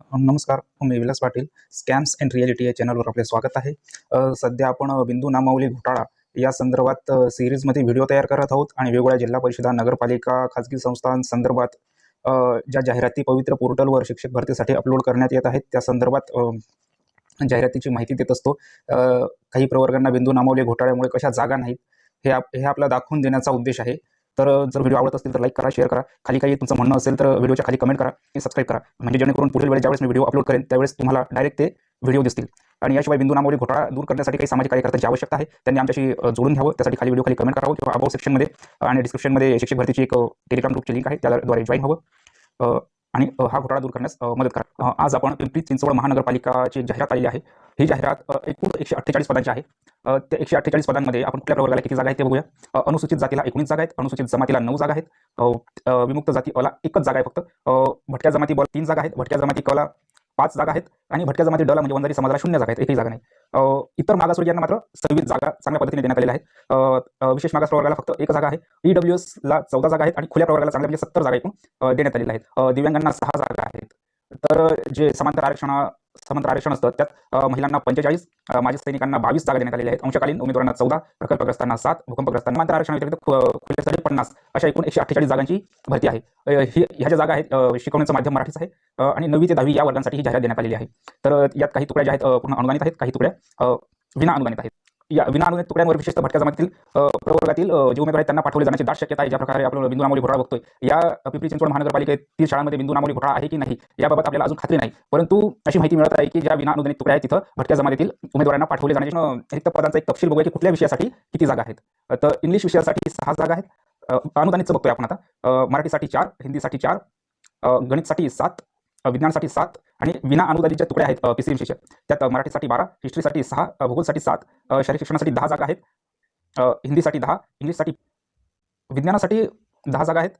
नमस्कार मी Vilas Patil. Scams and reality या चॅनलवर आपले स्वागत आहे. सध्या आपण बिंदू नामावली घोटाळा या संदर्भात सिरीजमध्ये व्हिडिओ तयार करत आहोत आणि वेगवेगळ्या जिल्हा परिषदा नगरपालिका खाजगी संस्थांसंदर्भात ज्या जाहिराती पवित्र पोर्टलवर शिक्षक भरतीसाठी अपलोड करण्यात येत आहेत त्या संदर्भात जाहिरातीची माहिती देत असतो. काही प्रवर्गांना बिंदू नामावली घोटाळ्यामुळे कशा जागा नाहीत हे आप हे आपला दाखवून देण्याचा उद्देश आहे. तर जर व्हिडिओ आवडत असतील तर लाईक करा शेअर करा. खाली काही तुमचं म्हणणं असेल तर व्हिडिओच्या खाली कमेंट करा आणि सबस्क्राईब करा. म्हणजे जेणेकरून पुढील वेळेस ज्यावेळेस मी व्हिडिओ अपलोड करेन त्यावेळेस तुम्हाला डायरेक्ट ते व्हिडिओ दिसतील. आणि याशिवाय बिंदू नामावली घोटाळा दूर करण्यासाठी काही सामाजिक कार्यकर्त्यांची आवश्यकता आहे त्यांनी आमच्याशी जोडून घ्यावं. त्यासाठी खाली व्हिडिओ खाली कमेंट करावं किंवा अबाव सेक्शनमध्ये आणि डिस्क्रिप्शनमध्ये शिक्षक भरतीची एक टेलिग्राम ग्रुपची लिंक आहे त्याद्वारे जॉईन हवं आणि हा घोटाळा दूर करण्यास मदत करा. आज आपण पिंपरी चिंचवड महानगरपालिकाची जाहिरात आलेली आहे. ही जाहिरात एकूण एकशे अठ्ठेचाळीस पदांची आहे. त्या एकशे अठ्ठेचाळीस पदांमध्ये आपण कुठल्या प्रवर्गाला किती जागा आहेत ते बघूया. अनुसूचित जातीला एकोणीस जागा आहेत अनुसूचित जमातीला नऊ जागा आहेत. विमुक्त जाती अला एकच जागा आहे फक्त. भटक्या जमाती बॉल तीन जागा आहेत भटक्या जमाती कला पाच जागा आहेत आणि भटक्या जमाती डला म्हणजे वंजारी समाजाला शून्य जागा आहेत एकही जागा नाही. इतर मागासवर्गीयांना मात्र सव्वीस जागा चांगल्या पद्धतीने देण्यात आलेल्या आहेत. विशेष मागास प्रवर्गाला फक्त एक जागा आहे. ईडब्ल्यू एसला चौदा जागा आहेत आणि खुल्या प्रवर्गाला चांगल्या म्हणजे सत्तर जागा एकूण देण्यात आलेल्या आहेत. दिव्यांगांना सहा जागा आहेत. तर जे समांतर आरक्षण समांतर आरक्षण असतं. त्यात महिलांना पंचेचाळीस माजी सैनिकांना बावीस जागा देण्यात आलेल्या आहेत. अंशकालीन उमेदवारांना चौदा प्रकल्पग्रस्तांना सात भूकंपग्रस्तांना समांतर आरक्षण व्यतिरिक्त खुल्यासाठी पन्नास अशा एकूण एकशे अठ्ठेचाळीस जागांची भरती आहे. ही ह्या ज्या जागा आहेत शिकवण्याचं माध्यम मराठीच आहे आणि नववी ते दहावी या वर्गांसाठी ही जाहिरात देण्यात आलेली आहे. तर यात काही तुकड्या ज्या आहेत पूर्ण अनुदानित आहेत काही तुकड्या विना अनुदानित आहेत. या विनाअनुदानित तुकड्यांवर विशेषतः भटक्या जमातील प्रवर्गातील जे उमेदवार आहेत त्यांना पाठवले जाण्याची दाट शक्यता आहे. ज्या प्रकारे आपण बिंदू नामोली घोटाळा बघतोय. या पिंपरी चिंचवड महानगरपालिकेतील शाळांमध्ये बिंदू नामोली घोटाळा आहे की नाही याबाबत आपल्याला अजून खात्री नाही. परंतु अशी माहिती मिळत आहे की ज्या विनाअनुदानित तुकड्या आहेत तिथं भटक्या जमातील उमेदवारांना पाठवले जाण्याची रिक्त पदांचा एक तपशील बघूया की कुठल्या विषयासाठी किती जागा आहेत. तर इंग्लिश विषयासाठी सहा जागा आहेत. अनुदानितचं बघतोय आपण आता. मराठीसाठी चार हिंदीसाठी चार गणितसाठी सात विज्ञानासाठी सात आणि विना अनुदानितच्या तुकड्या आहेत पी सी एम त्यात मराठीसाठी बारा हिस्ट्रीसाठी सहा भूगोलसाठी सात शारीरिक शिक्षणासाठी दहा जागा आहेत हिंदीसाठी दहा इंग्लिशसाठी विज्ञानासाठी दहा जागा आहेत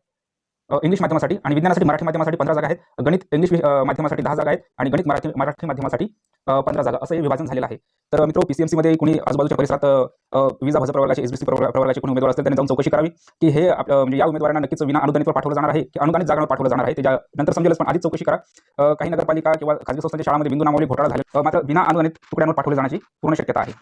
इंग्लिश माध्यमासाठी आणि विज्ञानासाठी मराठी माध्यमासाठी पंधरा जागा आहेत गणित इंग्लिश माध्यमासाठी दहा जागा आहेत आणि गणित मराठी मराठी माध्यमासाठी पंधरा जागा असं हे विभाजन झालेलं आहे. तर मित्र पीसीएमसीमध्ये कोणी आजूबाजूच्या परिसरात विजा भाजप प्रवर्गाचे एसबीसी प्रवर्गाचे कोणी उमेदवार असतील त्यांनी जाऊन चौकशी करावी की हे आपलं म्हणजे या उमेदवारांना नक्कीच विना अनुदानित पाठवलं जाणार आहे की अनुदानित जागा पाठवलं जाणार आहे त्याच्या नंतर समजेलच पण आधीच चौकशी करा. काही नगरपालिका किंवा खाजगी संस्थांच्या शाळांमध्ये बिंदू नामावली घोटाळा झाले मात्र विना अनुदानित तुकड्यांवर पाठवले जाण्याची पूर्ण शक्यता आहे.